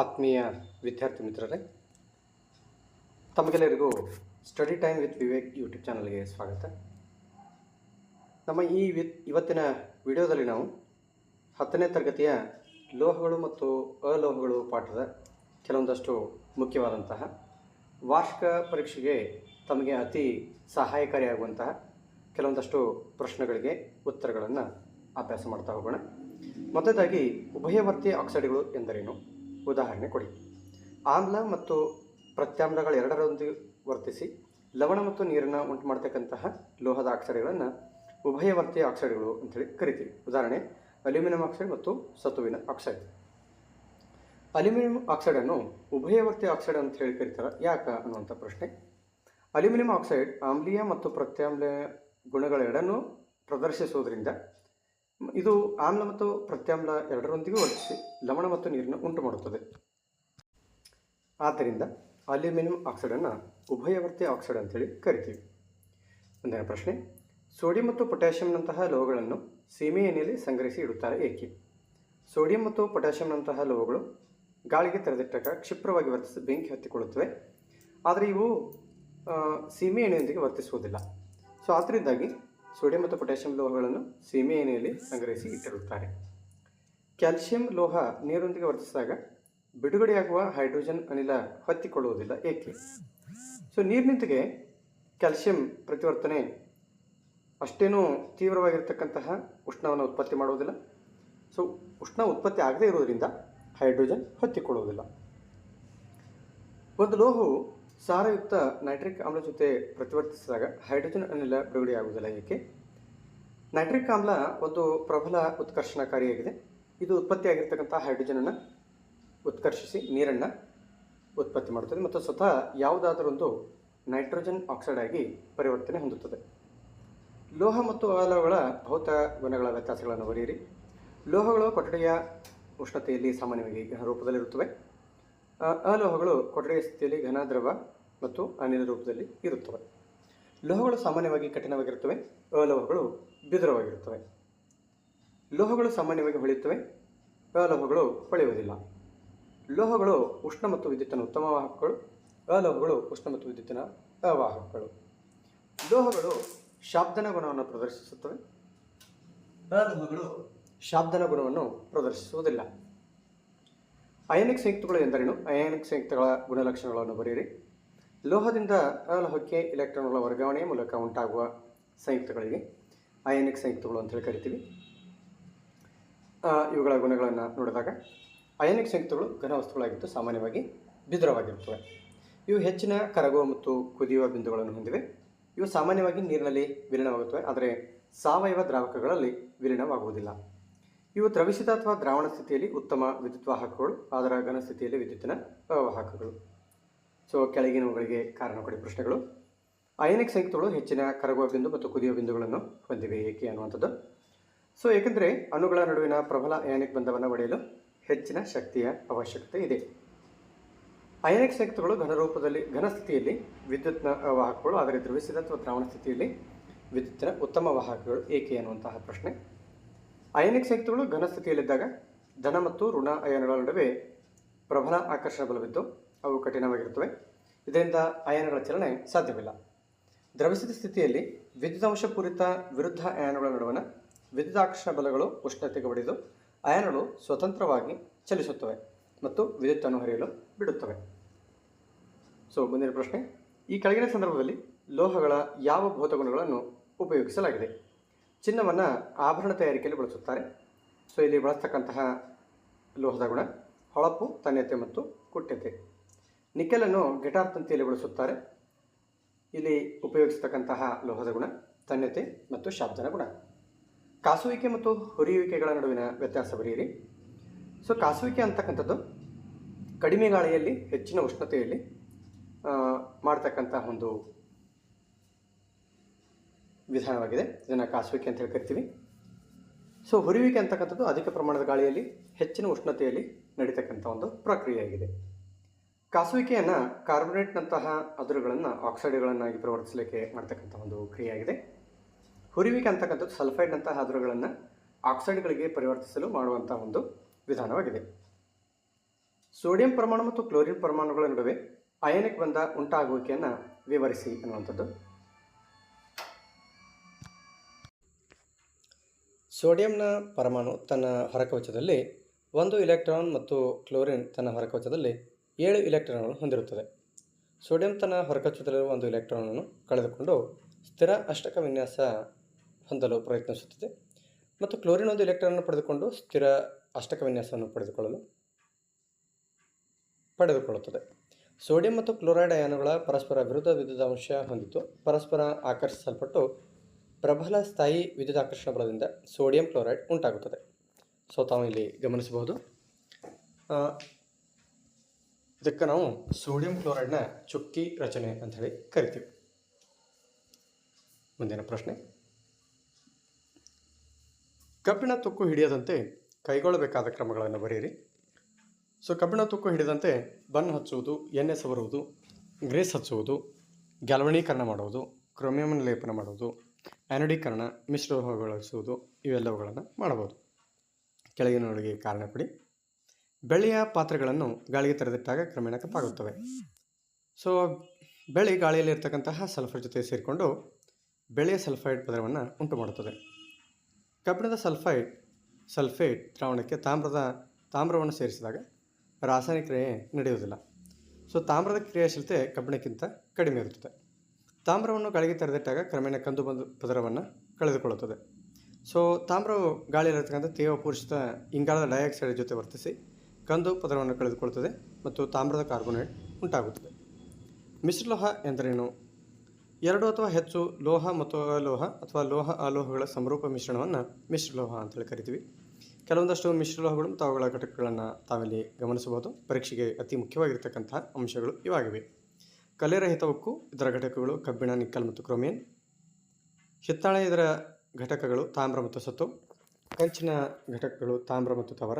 ಆತ್ಮೀಯ ವಿದ್ಯಾರ್ಥಿ ಮಿತ್ರರೇ, ತಮಗೆಲ್ಲರಿಗೂ study time with Vivek YouTube ಚಾನಲ್ಗೆ ಸ್ವಾಗತ. ನಮ್ಮ ಈ ಇವತ್ತಿನ ವಿಡಿಯೋದಲ್ಲಿ ನಾವು ಹತ್ತನೇ ತರಗತಿಯ ಲೋಹಗಳು ಮತ್ತು ಅಲೋಹಗಳು ಪಾಠದ ಕೆಲವೊಂದಷ್ಟು ಮುಖ್ಯವಾದಂತಹ ವಾರ್ಷಿಕ ಪರೀಕ್ಷೆಗೆ ತಮಗೆ ಅತಿ ಸಹಾಯಕಾರಿಯಾಗುವಂತಹ ಕೆಲವೊಂದಷ್ಟು ಪ್ರಶ್ನೆಗಳಿಗೆ ಉತ್ತರಗಳನ್ನು ಅಭ್ಯಾಸ ಮಾಡ್ತಾ ಹೋಗೋಣ. ಮೊದಲಾಗಿ ಉಭಯವರ್ತಿ ಆಕ್ಸೈಡ್ಗಳು ಎಂದರೇನು? ಉದಾಹರಣೆ ಕೊಡಿ. ಆಮ್ಲ ಮತ್ತು ಪ್ರತ್ಯಾಮ್ಲಗಳ ಎರಡರೊಂದಿಗೆ ವರ್ತಿಸಿ ಲವಣ ಮತ್ತು ನೀರನ್ನು ಉಂಟು ಮಾಡ್ತಕ್ಕಂತಹ ಲೋಹದ ಆಕ್ಸೈಡ್ಗಳನ್ನು ಉಭಯವರ್ತಿ ಆಕ್ಸೈಡ್ಗಳು ಅಂತೇಳಿ ಕರಿತೀವಿ. ಉದಾಹರಣೆ, ಅಲ್ಯೂಮಿನಿಯಂ ಆಕ್ಸೈಡ್ ಮತ್ತು ಸತುವಿನ ಆಕ್ಸೈಡ್. ಅಲ್ಯೂಮಿನಿಯಂ ಆಕ್ಸೈಡನ್ನು ಉಭಯವರ್ತಿ ಆಕ್ಸೈಡ್ ಅಂತ ಹೇಳಿ ಕರೀತಾರೆ. ಯಾಕೆ ಅನ್ನುವಂಥ ಪ್ರಶ್ನೆ. ಅಲ್ಯೂಮಿನಿಯಂ ಆಕ್ಸೈಡ್ ಆಮ್ಲೀಯ ಮತ್ತು ಪ್ರತ್ಯಾಮ್ಲೀಯ ಗುಣಗಳೆರಡನ್ನೂ ಪ್ರದರ್ಶಿಸುವುದರಿಂದ ಇದು ಆಮ್ಲ ಮತ್ತು ಪ್ರತ್ಯಾಮ್ಲ ಎರಡರೊಂದಿಗೂ ವರ್ತಿಸಿ ಲವಣ ಮತ್ತು ನೀರನ್ನು ಉಂಟು ಮಾಡುತ್ತದೆ. ಆದ್ದರಿಂದ ಅಲ್ಯೂಮಿನಿಯಂ ಆಕ್ಸೈಡನ್ನು ಉಭಯವರ್ತಿ ಆಕ್ಸೈಡ್ ಅಂತೇಳಿ ಕರಿತೀವಿ. ಮುಂದಿನ ಪ್ರಶ್ನೆ, ಸೋಡಿಯಂ ಮತ್ತು ಪೊಟ್ಯಾಷಿಯಂನಂತಹ ಲೋಹಗಳನ್ನು ಸೀಮೆ ಎಣ್ಣೆಯಲ್ಲಿ ಸಂಗ್ರಹಿಸಿ ಇಡುತ್ತಾರೆ ಏಕೆ? ಸೋಡಿಯಂ ಮತ್ತು ಪೊಟ್ಯಾಷಿಯಂನಂತಹ ಲೋಹಗಳು ಗಾಳಿಗೆ ತೆರೆದಿಟ್ಟಾಗ ಕ್ಷಿಪ್ರವಾಗಿ ವರ್ತಿಸಿ ಬೆಂಕಿ ಹತ್ತಿಕೊಳ್ಳುತ್ತವೆ. ಆದರೆ ಇವು ಸೀಮೆ ಎಣ್ಣೆಯೊಂದಿಗೆ ವರ್ತಿಸುವುದಿಲ್ಲ. ಸೊ ಆದ್ದರಿಂದಾಗಿ ಸೋಡಿಯಂ ಮತ್ತು ಪೊಟ್ಯಾಷಿಯಂ ಲೋಹಗಳನ್ನು ಸೀಮೆ ಎಣ್ಣೆಯಲ್ಲಿ ಸಂಗ್ರಹಿಸಿ ಇಟ್ಟಿರುತ್ತಾರೆ. ಕ್ಯಾಲ್ಸಿಯಂ ಲೋಹ ನೀರೊಂದಿಗೆ ವರ್ತಿಸಿದಾಗ ಬಿಡುಗಡೆಯಾಗುವ ಹೈಡ್ರೋಜನ್ ಅನಿಲ ಹೊತ್ತಿಕೊಳ್ಳುವುದಿಲ್ಲ ಏಕೆ? ಸೊ ನೀರಿನೊಂದಿಗೆ ಕ್ಯಾಲ್ಸಿಯಂ ಪ್ರತಿವರ್ತನೆ ಅಷ್ಟೇನೂ ತೀವ್ರವಾಗಿರ್ತಕ್ಕಂತಹ ಉಷ್ಣವನ್ನು ಉತ್ಪತ್ತಿ ಮಾಡುವುದಿಲ್ಲ. ಸೊ ಉಷ್ಣ ಉತ್ಪತ್ತಿ ಆಗದೇ ಇರುವುದರಿಂದ ಹೈಡ್ರೋಜನ್ ಹೊತ್ತಿಕೊಳ್ಳುವುದಿಲ್ಲ. ಒಂದು ಲೋಹವು ಸಾರಯುಕ್ತ ನೈಟ್ರಿಕ್ ಆಮ್ಲ ಜೊತೆ ಪ್ರತಿವರ್ತಿಸಿದಾಗ ಹೈಡ್ರೋಜನ್ ಅನಿಲ ಬಿಡುಗಡೆಯಾಗುವುದಿಲ್ಲ ಏಕೆ? ನೈಟ್ರಿಕ್ ಆಮ್ಲ ಒಂದು ಪ್ರಬಲ ಉತ್ಕರ್ಷಣಕಾರಿಯಾಗಿದೆ. ಇದು ಉತ್ಪತ್ತಿಯಾಗಿರ್ತಕ್ಕಂಥ ಹೈಡ್ರೋಜನನ್ನು ಉತ್ಕರ್ಷಿಸಿ ನೀರನ್ನು ಉತ್ಪತ್ತಿ ಮಾಡುತ್ತದೆ ಮತ್ತು ಸ್ವತಃ ಯಾವುದಾದರೊಂದು ನೈಟ್ರೋಜನ್ ಆಕ್ಸೈಡ್ ಆಗಿ ಪರಿವರ್ತನೆ ಹೊಂದುತ್ತದೆ. ಲೋಹ ಮತ್ತು ಅಲಗಳ ಭೌತ ಗುಣಗಳ ವ್ಯತ್ಯಾಸಗಳನ್ನು ಬರೆಯಿರಿ. ಲೋಹಗಳು ಕೊಠಡಿಯ ಉಷ್ಣತೆಯಲ್ಲಿ ಸಾಮಾನ್ಯವಾಗಿ ರೂಪದಲ್ಲಿರುತ್ತವೆ. ಅಲೋಹಗಳು ಕೊಠಡಿಯ ಸ್ಥಿತಿಯಲ್ಲಿ ಘನ ದ್ರವ ಮತ್ತು ಅನಿಲ ರೂಪದಲ್ಲಿ ಇರುತ್ತವೆ. ಲೋಹಗಳು ಸಾಮಾನ್ಯವಾಗಿ ಕಠಿಣವಾಗಿರುತ್ತವೆ, ಅಲೋಹಗಳು ಬಿದುರವಾಗಿರುತ್ತವೆ. ಲೋಹಗಳು ಸಾಮಾನ್ಯವಾಗಿ ಹೊಳೆಯುತ್ತವೆ, ಅಲೋಹಗಳು ಹೊಳೆಯುವುದಿಲ್ಲ. ಲೋಹಗಳು ಉಷ್ಣ ಮತ್ತು ವಿದ್ಯುತ್ತಿನ ಉತ್ತಮ ವಾಹಕಗಳು, ಅಲೋಹಗಳು ಉಷ್ಣ ಮತ್ತು ವಿದ್ಯುತ್ತಿನ ಅವಾಹಕಗಳು. ಲೋಹಗಳು ಶಾಬ್ದನ ಗುಣವನ್ನು ಪ್ರದರ್ಶಿಸುತ್ತವೆ, ಅಲೋಹಗಳು ಶಾಬ್ದನ ಗುಣವನ್ನು ಪ್ರದರ್ಶಿಸುವುದಿಲ್ಲ. ಅಯಾನಿಕ್ ಸಂಯುಕ್ತಗಳು ಎಂದರೇನು? ಅಯಾನಿಕ್ ಸಂಯುಕ್ತಗಳ ಗುಣಲಕ್ಷಣಗಳನ್ನು ಬರೆಯಿರಿ. ಲೋಹದಿಂದ ಅಲೋಹಕ್ಕೆ ಇಲೆಕ್ಟ್ರಾನ್ಗಳ ವರ್ಗಾವಣೆಯ ಮೂಲಕ ಉಂಟಾಗುವ ಸಂಯುಕ್ತಗಳಿಗೆ ಅಯಾನಿಕ್ ಸಂಯುಕ್ತಗಳು ಅಂತೇಳಿ ಕರಿತೀವಿ. ಇವುಗಳ ಗುಣಗಳನ್ನು ನೋಡಿದಾಗ ಅಯಾನಿಕ್ ಸಂಯುಕ್ತಗಳು ಘನವಸ್ತುಗಳಾಗಿದ್ದು ಸಾಮಾನ್ಯವಾಗಿ ಬಿದುರವಾಗಿರುತ್ತವೆ ಇವು ಹೆಚ್ಚಿನ ಕರಗುವ ಮತ್ತು ಕುದಿಯುವ ಬಿಂದುಗಳನ್ನು ಹೊಂದಿವೆ. ಇವು ಸಾಮಾನ್ಯವಾಗಿ ನೀರಿನಲ್ಲಿ ವಿಲೀನವಾಗುತ್ತವೆ, ಆದರೆ ಸಾವಯವ ದ್ರಾವಕಗಳಲ್ಲಿ ವಿಲೀನವಾಗುವುದಿಲ್ಲ. ಇವು ದ್ರವಿಸಿದ ಅಥವಾ ದ್ರಾವಣ ಸ್ಥಿತಿಯಲ್ಲಿ ಉತ್ತಮ ವಿದ್ಯುತ್ ವಾಹಕಗಳು ಅದರ ಘನ ಸ್ಥಿತಿಯಲ್ಲಿ ವಿದ್ಯುತ್ತಿನ ಅವಾಹಕಗಳು ಸೊ ಕೆಳಗಿನವುಗಳಿಗೆ ಕಾರಣ ಕೊಡಿ ಪ್ರಶ್ನೆಗಳು. ಅಯನಿಕ್ ಸಂಯುಕ್ತಗಳು ಹೆಚ್ಚಿನ ಕರಗುವ ಬಿಂದು ಮತ್ತು ಕುದಿಯುವ ಬಿಂದುಗಳನ್ನು ಹೊಂದಿವೆ, ಏಕೆ ಅನ್ನುವಂಥದ್ದು. ಸೊ ಏಕೆಂದರೆ ಅಣುಗಳ ನಡುವಿನ ಪ್ರಬಲ ಅಯಾನಿಕ್ ಬಂಧವನ್ನು ಒಡೆಯಲು ಹೆಚ್ಚಿನ ಶಕ್ತಿಯ ಅವಶ್ಯಕತೆ ಇದೆ. ಅಯಾನಿಕ್ ಸಂಯುಕ್ತಗಳು ಘನರೂಪದಲ್ಲಿ ಘನ ಸ್ಥಿತಿಯಲ್ಲಿ ವಿದ್ಯುತ್ನ ವಾಹಕಗಳು, ಆದರೆ ದ್ರವಿಸಿದ ಅಥವಾ ದ್ರಾವಣ ಸ್ಥಿತಿಯಲ್ಲಿ ವಿದ್ಯುತ್ತಿನ ಉತ್ತಮ ವಾಹಕಗಳು, ಏಕೆ ಅನ್ನುವಂತಹ ಪ್ರಶ್ನೆ. ಅಯಾನಿಕ್ ಸಂಯುಕ್ತಗಳು ಘನ ಸ್ಥಿತಿಯಲ್ಲಿದ್ದಾಗ ಧನ ಮತ್ತು ಋಣ ಅಯಾನುಗಳ ನಡುವೆ ಪ್ರಬಲ ಆಕರ್ಷಣ ಬಲವಿದ್ದು ಅವು ಕಠಿಣವಾಗಿರುತ್ತವೆ. ಇದರಿಂದ ಅಯಾನುಗಳ ಚಲನೆ ಸಾಧ್ಯವಿಲ್ಲ. ದ್ರವಿಸಿದ ಸ್ಥಿತಿಯಲ್ಲಿ ವಿದ್ಯುದಾಂಶಪೂರಿತ ವಿರುದ್ಧ ಅಯಾನುಗಳ ನಡುವಣ ವಿದ್ಯುದಾಕರ್ಷಣ ಬಲಗಳು ಉಷ್ಣತೆಗೆ ಒಡೆದು ಅಯಾನುಗಳು ಸ್ವತಂತ್ರವಾಗಿ ಚಲಿಸುತ್ತವೆ ಮತ್ತು ವಿದ್ಯುತ್ತನ್ನು ಹರಿಯಲು ಬಿಡುತ್ತವೆ. ಸೊ ಮುಂದಿನ ಪ್ರಶ್ನೆ. ಈ ಕೆಳಗಿನ ಸಂದರ್ಭದಲ್ಲಿ ಲೋಹಗಳ ಯಾವ ಭೌತಗುಣಗಳನ್ನು ಉಪಯೋಗಿಸಲಾಗಿದೆ? ಚಿನ್ನವನ್ನು ಆಭರಣ ತಯಾರಿಕೆಯಲ್ಲಿ ಬಳಸುತ್ತಾರೆ. ಸೊ ಇಲ್ಲಿ ಬಳಸ್ತಕ್ಕಂತಹ ಲೋಹದ ಗುಣ ಹೊಳಪು, ತನ್ಯತೆ ಮತ್ತು ಕುಟ್ಯತೆ. ನಿಕೆಲನ್ನು ಗಿಟಾರ್ ತಂತಿಯಲ್ಲಿ ಬಳಸುತ್ತಾರೆ. ಇಲ್ಲಿ ಉಪಯೋಗಿಸತಕ್ಕಂತಹ ಲೋಹದ ಗುಣ, ತನ್ಯತೆ ಮತ್ತು ಶಾಬ್ದನ ಗುಣ. ಕಾಸುವಿಕೆ ಮತ್ತು ಹುರಿಯುವಿಕೆಗಳ ನಡುವಿನ ವ್ಯತ್ಯಾಸ ಬರೆಯಿರಿ. ಸೊ, ಕಾಸುವಿಕೆ ಅಂತಕ್ಕಂಥದ್ದು ಕಡಿಮೆ ಗಾಳಿಯಲ್ಲಿ, ಹೆಚ್ಚಿನ ಉಷ್ಣತೆಯಲ್ಲಿ ಮಾಡ್ತಕ್ಕಂಥ ಒಂದು ವಿಧಾನವಾಗಿದೆ. ಇದನ್ನು ಕಾಸುವಿಕೆ ಅಂತ ಹೇಳಿ ಕರಿತೀವಿ. ಸೊ, ಹುರಿಯುವಿಕೆ ಅಂತಕ್ಕಂಥದ್ದು ಅಧಿಕ ಪ್ರಮಾಣದ ಗಾಳಿಯಲ್ಲಿ, ಹೆಚ್ಚಿನ ಉಷ್ಣತೆಯಲ್ಲಿ ನಡೀತಕ್ಕಂಥ ಒಂದು ಪ್ರಕ್ರಿಯೆಯಾಗಿದೆ. ಕಾಸುವಿಕೆಯನ್ನು ಕಾರ್ಬೋನೇಟ್ನಂತಹ ಅದುರುಗಳನ್ನು, ಆಕ್ಸೈಡ್ಗಳನ್ನಾಗಿ ಪರಿವರ್ತಿಸಲಿಕ್ಕೆ ಮಾಡ್ತಕ್ಕಂಥ ಒಂದು ಕ್ರಿಯೆಯಾಗಿದೆ. ಹುರಿವಿಕೆ ಅಂತಕ್ಕಂಥದ್ದು ಸಲ್ಫೈಡ್ನಂತಹ ಅದುರುಗಳನ್ನು ಆಕ್ಸೈಡ್ಗಳಿಗೆ ಪರಿವರ್ತಿಸಲು ಮಾಡುವಂಥ ಒಂದು ವಿಧಾನವಾಗಿದೆ. ಸೋಡಿಯಂ ಪರಮಾಣು ಮತ್ತು ಕ್ಲೋರಿನ್ ಪರಮಾಣುಗಳ ನಡುವೆ ಅಯನಕ್ಕೆ ಬಂದ ಉಂಟಾಗುವಿಕೆಯನ್ನು ವಿವರಿಸಿ ಅನ್ನುವಂಥದ್ದು. ಸೋಡಿಯಂನ ಪರಮಾಣು ತನ್ನ ಹೊರಕವಚದಲ್ಲಿ ಒಂದು ಇಲೆಕ್ಟ್ರಾನ್ ಮತ್ತು ಕ್ಲೋರಿನ್ ತನ್ನ ಹೊರಕವಚದಲ್ಲಿ ಏಳು ಇಲೆಕ್ಟ್ರಾನ್ಗಳನ್ನು ಹೊಂದಿರುತ್ತದೆ. ಸೋಡಿಯಂ ತನ್ನ ಹೊರಕಚ್ಚುತ್ತಲಿರುವ ಒಂದು ಇಲೆಕ್ಟ್ರಾನನ್ನು ಕಳೆದುಕೊಂಡು ಸ್ಥಿರ ಅಷ್ಟಕ ವಿನ್ಯಾಸ ಹೊಂದಲು ಪ್ರಯತ್ನಿಸುತ್ತದೆ ಮತ್ತು ಕ್ಲೋರಿನ್ ಒಂದು ಇಲೆಕ್ಟ್ರಾನನ್ನು ಪಡೆದುಕೊಂಡು ಸ್ಥಿರ ಅಷ್ಟಕ ವಿನ್ಯಾಸವನ್ನು ಪಡೆದುಕೊಳ್ಳಲು ಪಡೆದುಕೊಳ್ಳುತ್ತದೆ. ಸೋಡಿಯಂ ಮತ್ತು ಕ್ಲೋರೈಡ್ ಅಯಾನುಗಳ ಪರಸ್ಪರ ವಿರುದ್ಧ ವಿದ್ಯುದಾಂಶ ಹೊಂದಿದ್ದು ಪರಸ್ಪರ ಆಕರ್ಷಿಸಲ್ಪಟ್ಟು ಪ್ರಬಲ ಸ್ಥಾಯಿ ವಿದ್ಯುತ್ ಆಕರ್ಷಣ ಬಲದಿಂದ ಸೋಡಿಯಂ ಕ್ಲೋರೈಡ್ ಉಂಟಾಗುತ್ತದೆ. ಸೊ, ತಾವು ಇಲ್ಲಿ ಗಮನಿಸಬಹುದು. ಇದಕ್ಕೆ ನಾವು ಸೋಡಿಯಂ ಕ್ಲೋರೈಡ್ನ ಚುಕ್ಕಿ ರಚನೆ ಅಂತ ಹೇಳಿ ಕರಿತೀವಿ. ಮುಂದಿನ ಪ್ರಶ್ನೆ. ಕಬ್ಬಿಣ ತುಕ್ಕು ಹಿಡಿಯದಂತೆ ಕೈಗೊಳ್ಳಬೇಕಾದ ಕ್ರಮಗಳನ್ನು ಬರೆಯಿರಿ. ಸೊ ಕಬ್ಬಿಣ ತುಕ್ಕು ಹಿಡಿದಂತೆ ಬನ್ ಹಚ್ಚುವುದು, ಎಣ್ಣೆ ಸವರುವುದು, ಗ್ರೇಸ್ ಹಚ್ಚುವುದು ಗ್ಯಾಲ್ವಣೀಕರಣ ಮಾಡುವುದು ಕ್ರೋಮಿಯಮನ್ ಲೇಪನ ಮಾಡುವುದು ಆ್ಯನಡೀಕರಣ ಮಿಶ್ರಲೋಹಗೊಳಿಸುವುದು ಇವೆಲ್ಲವುಗಳನ್ನು ಮಾಡಬಹುದು. ಕೆಳಗಿನೊಳಗೆ ಕಾರಣ ಬೆಳ್ಳಿಯ ಪಾತ್ರೆಗಳನ್ನು ಗಾಳಿಗೆ ತೆರೆದಿಟ್ಟಾಗ ಕ್ರಮೇಣ ಕಪ್ಪಾಗುತ್ತವೆ ಸೊ ಬೆಳೆ ಗಾಳಿಯಲ್ಲಿ ಇರ್ತಕ್ಕಂತಹ ಸಲ್ಫರ್ ಜೊತೆ ಸೇರಿಕೊಂಡು ಬೆಳೆಯ ಸಲ್ಫೈಡ್ ಪದರವನ್ನು ಉಂಟು ಮಾಡುತ್ತದೆ. ಕಬ್ಬಿಣದ ಸಲ್ಫೈಡ್ ಸಲ್ಫೇಟ್ ದ್ರಾವಣಕ್ಕೆ ತಾಮ್ರದ, ತಾಮ್ರವನ್ನು ಸೇರಿಸಿದಾಗ ರಾಸಾಯನಿಕ ಕ್ರಿಯೆ ನಡೆಯುವುದಿಲ್ಲ. ಸೊ ತಾಮ್ರದ ಕ್ರಿಯಾಶೀಲತೆ ಕಬ್ಬಿಣಕ್ಕಿಂತ ಕಡಿಮೆ ಇರುತ್ತದೆ. ತಾಮ್ರವನ್ನು ಗಾಳಿಗೆ ತೆರೆದಿಟ್ಟಾಗ ಕ್ರಮೇಣ ಕಂದು ಬಂದು ಪದರವನ್ನು ಕಳೆದುಕೊಳ್ಳುತ್ತದೆ. ಸೊ ತಾಮ್ರವು ಗಾಳಿಯಲ್ಲಿರತಕ್ಕಂಥ ತೇವ ಪುರುಷದ ಇಂಗಾಲದ ಡೈಆಕ್ಸೈಡ್ ಜೊತೆ ವರ್ತಿಸಿ ಕಂದು ಪದರವನ್ನು ಕಳೆದುಕೊಳ್ಳುತ್ತದೆ ಮತ್ತು ತಾಮ್ರದ ಕಾರ್ಬೋನೇಟ್ ಉಂಟಾಗುತ್ತದೆ. ಮಿಶ್ರಲೋಹ ಎಂದರೇನು? ಎರಡು ಅಥವಾ ಹೆಚ್ಚು ಲೋಹ ಮತ್ತು ಅಲೋಹ ಅಥವಾ ಲೋಹ ಅಲೋಹಗಳ ಸಮರೂಪ ಮಿಶ್ರಣವನ್ನು ಮಿಶ್ರಲೋಹ ಅಂತೇಳಿ ಕರಿತೀವಿ. ಕೆಲವೊಂದಷ್ಟು ಮಿಶ್ರಲೋಹಗಳು ಮತ್ತು ಅವುಗಳ ಘಟಕಗಳನ್ನು ತಾವಿಲ್ಲಿ ಗಮನಿಸಬಹುದು. ಪರೀಕ್ಷೆಗೆ ಅತಿ ಮುಖ್ಯವಾಗಿರ್ತಕ್ಕಂತಹ ಅಂಶಗಳು ಇವಾಗಿವೆ. ಕಲೆರಹಿತ ಉಕ್ಕು ಇದರ ಘಟಕಗಳು ಕಬ್ಬಿಣ, ನಿಕ್ಕಲ್ ಮತ್ತು ಕ್ರೋಮಿಯನ್ ಹಿತ್ತಾಳೆ ಇದರ ಘಟಕಗಳು ತಾಮ್ರ ಮತ್ತು ಸತ್ತು. ಕಂಚಿನ ಘಟಕಗಳು ತಾಮ್ರ ಮತ್ತು ತವರ.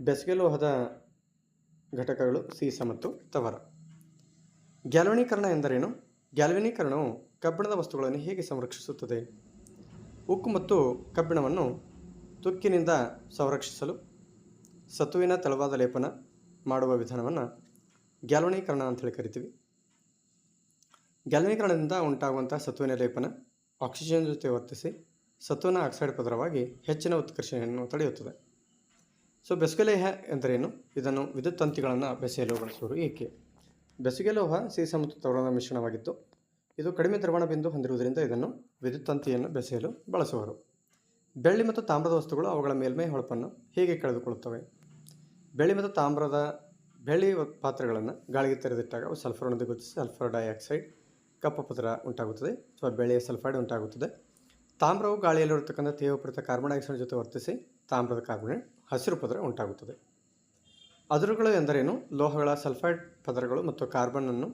ಬೆಸಗೆ ಲೋಹದ ಘಟಕಗಳು ಸೀಸ ಮತ್ತು ತವರ. ಗ್ಯಾಲ್ವನೀಕರಣ ಎಂದರೇನು? ಗ್ಯಾಲ್ವನೀಕರಣವು ಕಬ್ಬಿಣದ ವಸ್ತುಗಳನ್ನು ಹೇಗೆ ಸಂರಕ್ಷಿಸುತ್ತದೆ? ಉಕ್ಕು ಮತ್ತು ಕಬ್ಬಿಣವನ್ನು ತುಕ್ಕಿನಿಂದ ಸಂರಕ್ಷಿಸಲು ಸತುವಿನ ತೆಳುವಾದ ಲೇಪನ ಮಾಡುವ ವಿಧಾನವನ್ನು ಗ್ಯಾಲ್ವನೀಕರಣ ಅಂತೇಳಿ ಕರಿತೀವಿ. ಗ್ಯಾಲ್ವನೀಕರಣದಿಂದ ಉಂಟಾಗುವಂಥ ಸತುವಿನ ಲೇಪನ ಆಕ್ಸಿಜನ್ ಜೊತೆ ವರ್ತಿಸಿ ಸತುವಿನ ಆಕ್ಸೈಡ್ ಪದರವಾಗಿ ಹೆಚ್ಚಿನ ಉತ್ಕರ್ಷಣೆಯನ್ನು ತಡೆಯುತ್ತದೆ. ಸೊ ಬೆಸುಗೆಲೋಹ ಎಂದರೇನು? ಇದನ್ನು ವಿದ್ಯುತ್ ತಂತಿಗಳನ್ನು ಬೆಸೆಯಲು ಬಳಸುವರು ಏಕೆ ಬೆಸುಗೆ ಲೋಹ ಸೀಸ ಮತ್ತು ತವರದ ಮಿಶ್ರಣವಾಗಿತ್ತು. ಇದು ಕಡಿಮೆ ದ್ರವಣ ಬಿಂದು ಹೊಂದಿರುವುದರಿಂದ ಇದನ್ನು ವಿದ್ಯುತ್ ತಂತಿಯನ್ನು ಬೆಸೆಯಲು ಬಳಸುವರು. ಬೆಳ್ಳಿ ಮತ್ತು ತಾಮ್ರದ ವಸ್ತುಗಳು ಅವುಗಳ ಮೇಲ್ಮೈ ಹೊಳಪನ್ನು ಹೇಗೆ ಕಳೆದುಕೊಳ್ಳುತ್ತವೆ? ಬೆಳ್ಳಿ ಮತ್ತು ತಾಮ್ರದ ಬೆಳ್ಳಿ ಪಾತ್ರೆಗಳನ್ನು ಗಾಳಿಗೆ ತೆರೆದಿಟ್ಟಾಗ ಅವು ಸಲ್ಫರ್ನೊಂದಿಗೆ ಗುರುತಿಸಿ ಸಲ್ಫರ್ ಡೈಆಕ್ಸೈಡ್ ಕಪ್ಪು ಪದರ ಉಂಟಾಗುತ್ತದೆ ಅಥವಾ ಬೆಳ್ಳಿಯ ಸಲ್ಫೈಡ್ ಉಂಟಾಗುತ್ತದೆ. ತಾಮ್ರವು ಗಾಳಿಯಲ್ಲಿರತಕ್ಕಂಥ ತೇವಪ್ರಿತ ಕಾರ್ಬನ್ ಡೈಆಕ್ಸೈಡ್ ಜೊತೆ ವರ್ತಿಸಿ ತಾಮ್ರದ ಕಾರ್ಬೊನೇಟ್ ಹಸಿರು ಪದರ ಉಂಟಾಗುತ್ತದೆ. ಅದುರುಗಳು ಎಂದರೇನು? ಲೋಹಗಳ ಸಲ್ಫೈಡ್ ಪದರಗಳು ಮತ್ತು ಕಾರ್ಬನನ್ನು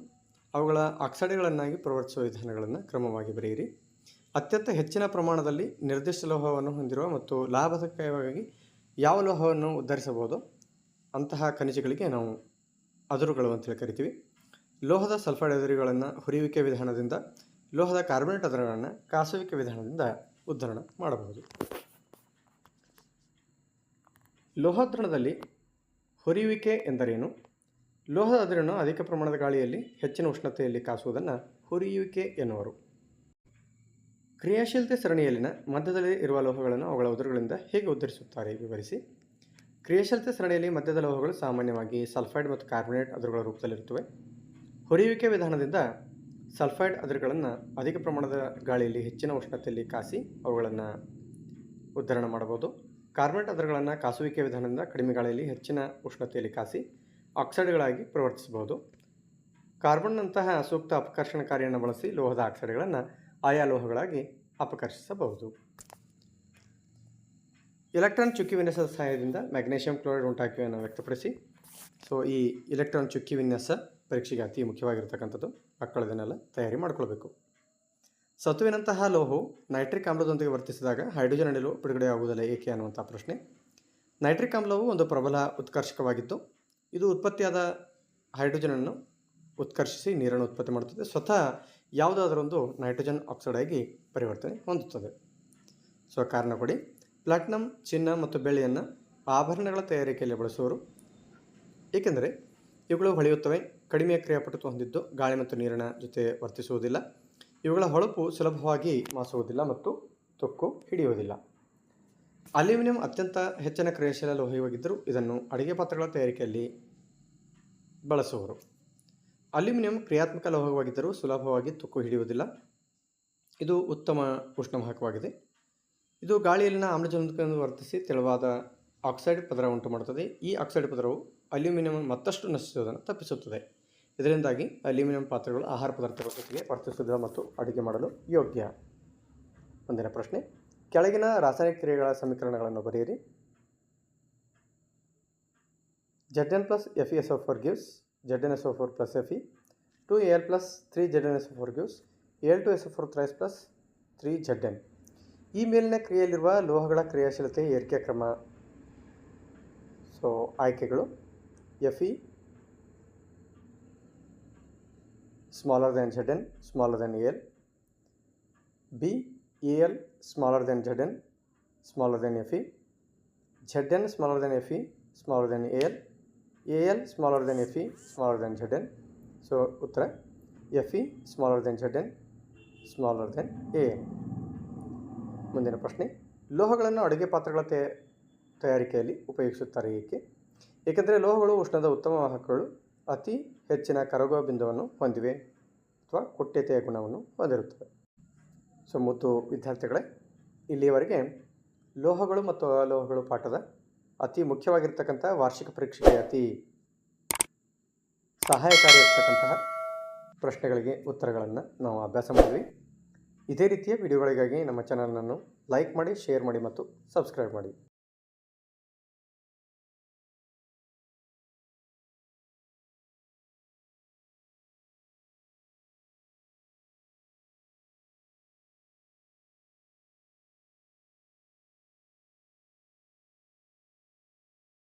ಅವುಗಳ ಆಕ್ಸೈಡ್ಗಳನ್ನಾಗಿ ಪ್ರವರ್ತಿಸುವ ವಿಧಾನಗಳನ್ನು ಕ್ರಮವಾಗಿ ಬರೆಯಿರಿ. ಅತ್ಯಂತ ಹೆಚ್ಚಿನ ಪ್ರಮಾಣದಲ್ಲಿ ನಿರ್ದಿಷ್ಟ ಲೋಹವನ್ನು ಹೊಂದಿರುವ ಮತ್ತು ಲಾಭದಾಯಕವಾಗಿ ಯಾವ ಲೋಹವನ್ನು ಉದ್ಧರಿಸಬಹುದು? ಅಂತಹ ಖನಿಜಗಳಿಗೆ ನಾವು ಅದುರುಗಳು ಅಂತೇಳಿ ಕರಿತೀವಿ. ಲೋಹದ ಸಲ್ಫೈಡ್ ಅದುರುಗಳನ್ನು ಹುರಿಯುವಿಕೆ ವಿಧಾನದಿಂದ, ಲೋಹದ ಕಾರ್ಬನೇಟ್ ಅದುರುಗಳನ್ನು ಕಾಸುವಿಕೆ ವಿಧಾನದಿಂದ ಉದ್ಧರಣ ಮಾಡಬಹುದು. ಲೋಹೋದ್ರಣದಲ್ಲಿ ಹುರಿಯುವಿಕೆ ಎಂದರೇನು? ಲೋಹದ ಅದಿರನ್ನು ಅಧಿಕ ಪ್ರಮಾಣದ ಗಾಳಿಯಲ್ಲಿ ಹೆಚ್ಚಿನ ಉಷ್ಣತೆಯಲ್ಲಿ ಕಾಸುವುದನ್ನು ಹುರಿಯುವಿಕೆ ಎನ್ನುವರು. ಕ್ರಿಯಾಶೀಲತೆ ಸರಣಿಯಲ್ಲಿನ ಮಧ್ಯದಲ್ಲಿ ಇರುವ ಲೋಹಗಳನ್ನು ಅವುಗಳ ಉದುರುಗಳಿಂದ ಹೇಗೆ ಉದ್ಧರಿಸುತ್ತಾರೆ ವಿವರಿಸಿ. ಕ್ರಿಯಾಶೀಲತೆ ಸರಣಿಯಲ್ಲಿ ಮಧ್ಯದ ಲೋಹಗಳು ಸಾಮಾನ್ಯವಾಗಿ ಸಲ್ಫೈಡ್ ಮತ್ತು ಕಾರ್ಬೊನೇಟ್ ಅದುರುಗಳ ರೂಪದಲ್ಲಿರುತ್ತವೆ. ಹುರಿಯುವಿಕೆ ವಿಧಾನದಿಂದ ಸಲ್ಫೈಡ್ ಅದುರುಗಳನ್ನು ಅಧಿಕ ಪ್ರಮಾಣದ ಗಾಳಿಯಲ್ಲಿ ಹೆಚ್ಚಿನ ಉಷ್ಣತೆಯಲ್ಲಿ ಕಾಸಿ ಅವುಗಳನ್ನು ಉದ್ಧರಣ ಮಾಡಬಹುದು. ಕಾರ್ಬನೇಟ್ ಅದರಗಳನ್ನು ಕಾಸುವಿಕೆ ವಿಧಾನದಿಂದ ಕಡಿಮೆ ಗಾಳಿಯಲ್ಲಿ ಹೆಚ್ಚಿನ ಉಷ್ಣತೆಯಲ್ಲಿ ಕಾಸಿ ಆಕ್ಸೈಡ್ಗಳಾಗಿ ಪ್ರವರ್ತಿಸಬಹುದು. ಕಾರ್ಬನ್ನಂತಹ ಸೂಕ್ತ ಅಪಕರ್ಷಣಕಾರಿಯನ್ನು ಬಳಸಿ ಲೋಹದ ಆಕ್ಸೈಡ್ಗಳನ್ನು ಆಯಾ ಲೋಹಗಳಾಗಿ ಅಪಕರ್ಷಿಸಬಹುದು. ಎಲೆಕ್ಟ್ರಾನ್ ಚುಕ್ಕಿ ವಿನ್ಯಾಸದ ಸಹಾಯದಿಂದ ಮ್ಯಾಗ್ನೇಷಿಯಂ ಕ್ಲೋರೈಡ್ ಉಂಟಾಕಿಯನ್ನು ವ್ಯಕ್ತಪಡಿಸಿ. ಸೊ, ಈ ಎಲೆಕ್ಟ್ರಾನ್ ಚುಕ್ಕಿ ವಿನ್ಯಾಸ ಪರೀಕ್ಷೆಗೆ ಅತಿ ಮುಖ್ಯವಾಗಿರ್ತಕ್ಕಂಥದ್ದು. ಮಕ್ಕಳದನ್ನೆಲ್ಲ ತಯಾರಿ ಮಾಡಿಕೊಳ್ಬೇಕು. ಸತುವಿನಂತಹ ಲೋಹವು ನೈಟ್ರಿಕ್ ಆಮ್ಲದೊಂದಿಗೆ ವರ್ತಿಸಿದಾಗ ಹೈಡ್ರೋಜನ್ ಅನಿಲು ಬಿಡುಗಡೆಯಾಗುವುದಿಲ್ಲ ಏಕೆ ಅನ್ನುವಂಥ ಪ್ರಶ್ನೆ. ನೈಟ್ರಿಕ್ ಆಮ್ಲವು ಒಂದು ಪ್ರಬಲ ಉತ್ಕರ್ಷಕವಾಗಿದ್ದು ಇದು ಉತ್ಪತ್ತಿಯಾದ ಹೈಡ್ರೋಜನನ್ನು ಉತ್ಕರ್ಷಿಸಿ ನೀರನ್ನು ಉತ್ಪತ್ತಿ ಮಾಡುತ್ತದೆ. ಸ್ವತಃ ಯಾವುದಾದರೊಂದು ನೈಟ್ರೋಜನ್ ಆಕ್ಸೈಡ್ ಆಗಿ ಪರಿವರ್ತನೆ ಹೊಂದುತ್ತದೆ. ಸೊ, ಕಾರಣ ಕೊಡಿ. ಪ್ಲಾಟಿನಂ, ಚಿನ್ನ ಮತ್ತು ಬೆಳ್ಳಿಯನ್ನು ಆಭರಣಗಳ ತಯಾರಿಕೆಯಲ್ಲಿ ಬಳಸುವರು. ಏಕೆಂದರೆ ಇವುಗಳು ಹೊಳೆಯುತ್ತವೆ, ಕಡಿಮೆ ಕ್ರಿಯಾಪಟುತ್ವ ಹೊಂದಿದ್ದು ಗಾಳಿ ಮತ್ತು ನೀರಿನ ಜೊತೆ ವರ್ತಿಸುವುದಿಲ್ಲ. ಇವುಗಳ ಹೊಳಪು ಸುಲಭವಾಗಿ ಮಾಸುವುದಿಲ್ಲ ಮತ್ತು ತುಕ್ಕು ಹಿಡಿಯುವುದಿಲ್ಲ. ಅಲ್ಯೂಮಿನಿಯಂ ಅತ್ಯಂತ ಹೆಚ್ಚಿನ ಕ್ರಿಯಾಶೀಲ ಲೋಹವಾಗಿದ್ದರೂ ಇದನ್ನು ಅಡುಗೆ ಪಾತ್ರಗಳ ತಯಾರಿಕೆಯಲ್ಲಿ ಬಳಸುವರು. ಅಲ್ಯೂಮಿನಿಯಂ ಕ್ರಿಯಾತ್ಮಕ ಲೋಹವಾಗಿದ್ದರೂ ಸುಲಭವಾಗಿ ತುಕ್ಕು ಹಿಡಿಯುವುದಿಲ್ಲ. ಇದು ಉತ್ತಮ ಉಷ್ಣವಾಹಕವಾಗಿದೆ. ಇದು ಗಾಳಿಯಲ್ಲಿನ ಆಮ್ಲಜನಕವನ್ನು ವರ್ತಿಸಿ ತೆಳುವಾದ ಆಕ್ಸೈಡ್ ಪದರ ಉಂಟು ಮಾಡುತ್ತದೆ ಈ ಆಕ್ಸೈಡ್ ಪದರವು ಅಲ್ಯೂಮಿನಿಯಂ ಮತ್ತಷ್ಟು ನಶಿಸುವುದನ್ನು ತಪ್ಪಿಸುತ್ತದೆ. ಇದರಿಂದಾಗಿ ಅಲ್ಯೂಮಿನಿಯಂ ಪಾತ್ರೆಗಳು ಆಹಾರ ಪದಾರ್ಥಗಳ ಜೊತೆಗೆ ವರ್ತಿಸುವುದಿಲ್ಲ ಮತ್ತು ಅಡುಗೆ ಮಾಡಲು ಯೋಗ್ಯ. ಮುಂದಿನ ಪ್ರಶ್ನೆ. ಕೆಳಗಿನ ರಾಸಾಯನಿಕ ಕ್ರಿಯೆಗಳ ಸಮೀಕರಣಗಳನ್ನು ಬರೆಯಿರಿ. Z N plus F S O four gives Z N S O four plus F E two L plus three Z N S O four gives L two S O four thrice plus three Z N ಈ ಮೇಲಿನ ಕ್ರಿಯೆಯಲ್ಲಿರುವ ಲೋಹಗಳ ಕ್ರಿಯಾಶೀಲತೆ ಏರಿಕೆ ಕ್ರಮ. So ಆಯ್ಕೆಗಳು F E smaller than Z N smaller than L B A L smaller than Z N smaller than F E B, Al smaller than F E smaller Fe. A L A L smaller than F E smaller than Fe, smaller so ಉತ್ತರ F E smaller than than Zn, smaller than A ಮುಂದಿನ ಪ್ರಶ್ನೆ ಲೋಹಗಳನ್ನು ಅಡುಗೆ ಪಾತ್ರೆಗಳ ತಯಾರಿಕೆಯಲ್ಲಿ ಉಪಯೋಗಿಸುತ್ತಾರೆ ಏಕೆ ಏಕೆಂದರೆ ಲೋಹಗಳು ಉಷ್ಣದ ಉತ್ತಮ ವಾಹಕಗಳು ಅತಿ ಹೆಚ್ಚಿನ ಕರಗುವ ಬಿಂದುವನ್ನು ಹೊಂದಿವೆ ಅಥವಾ ಕುಟ್ಯತೆಯ ಗುಣವನ್ನು ಹೊಂದಿರುತ್ತವೆ. ಸೊ, ಮತ್ತು ವಿದ್ಯಾರ್ಥಿಗಳೇ, ಇಲ್ಲಿಯವರೆಗೆ ಲೋಹಗಳು ಮತ್ತು ಅಲೋಹಗಳು ಪಾಠದ ಅತಿ ಮುಖ್ಯವಾಗಿರ್ತಕ್ಕಂಥ ವಾರ್ಷಿಕ ಪರೀಕ್ಷೆಗೆ ಅತಿ ಸಹಾಯಕಾರಿಯಾಗಿರ್ತಕ್ಕಂತಹ ಪ್ರಶ್ನೆಗಳಿಗೆ ಉತ್ತರಗಳನ್ನು ನಾವು ಅಭ್ಯಾಸ ಮಾಡಿದ್ವಿ. ಇದೇ ರೀತಿಯ ವಿಡಿಯೋಗಳಿಗಾಗಿ ನಮ್ಮ ಚಾನಲನ್ನು ಲೈಕ್ ಮಾಡಿ, ಶೇರ್ ಮಾಡಿ ಮತ್ತು ಸಬ್ಸ್ಕ್ರೈಬ್ ಮಾಡಿ.